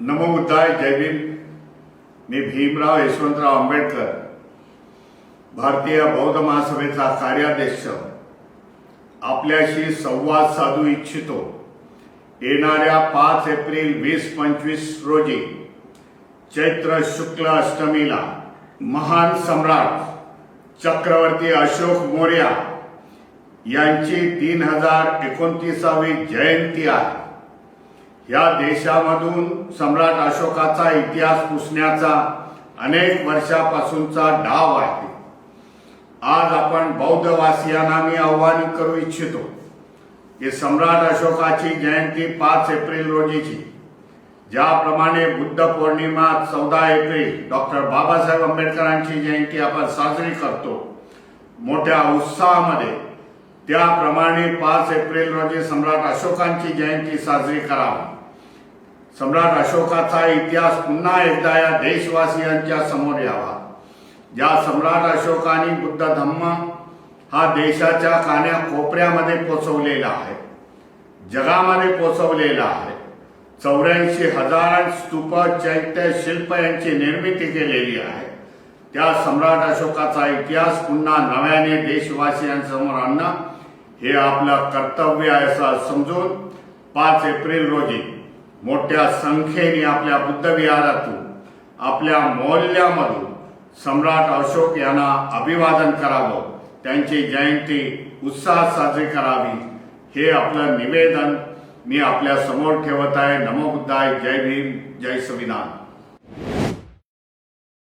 नमो बुद्धाय जय भीम. मी भीमराव यशवंतराव आंबेडकर भारतीय बौद्ध महासभेचा कार्याध्यक्ष. आपल्याशी संवाद साधू इच्छितो. येणाऱ्या पाच एप्रिल वीस पंचवीस रोजी चैत्र शुक्ल अष्टमीला महान सम्राट चक्रवर्ती अशोक मौर्या यांची तीन हजार एकोणतीसावी जयंती आहे. या देशामधून सम्राट अशोकाचा इतिहास पुसण्याचा अनेक वर्षापासूनचा डाव आहे. आज आपण बौद्धवासियांना मी आव्हान करू इच्छितो की सम्राट अशोकाची जयंती पाच एप्रिल रोजीची ज्याप्रमाणे बुद्ध पौर्णिमा चौदा एप्रिल डॉक्टर बाबासाहेब आंबेडकरांची जयंती आपण साजरी करतो मोठ्या उत्साहामध्ये त्याप्रमाणे पाच एप्रिल रोजी सम्राट अशोकांची जयंती साजरी करावी. सम्राट अशोकाचा इतिहास पुन्हा एकदा या देशवासियांच्या समोर यावा. ज्या सम्राट अशोकाने बुद्ध धम्म हा देशाच्या कान्या कोपऱ्यामध्ये पोचवलेला आहे जगामध्ये पोचवलेला आहे. चौऱ्याऐंशी हजार स्तूप चैत्य शिल्प यांची निर्मिती केलेली आहे. त्या सम्राट अशोकाचा इतिहास पुन्हा नव्याने देशवासियांसमोर आणणं हे आपलं कर्तव्य आहे असं समजून पाच एप्रिल रोजी मोठ्या संख्येने आपल्या बुद्धविहारातून आपल्या मौल्यामधून सम्राट अशोक यांना अभिवादन करावं त्यांची जयंती उत्साहात साजरी करावी हे आपलं निवेदन मी आपल्यासमोर ठेवत आहे. नमो बुद्धाय. जय भीम. जय संविधान.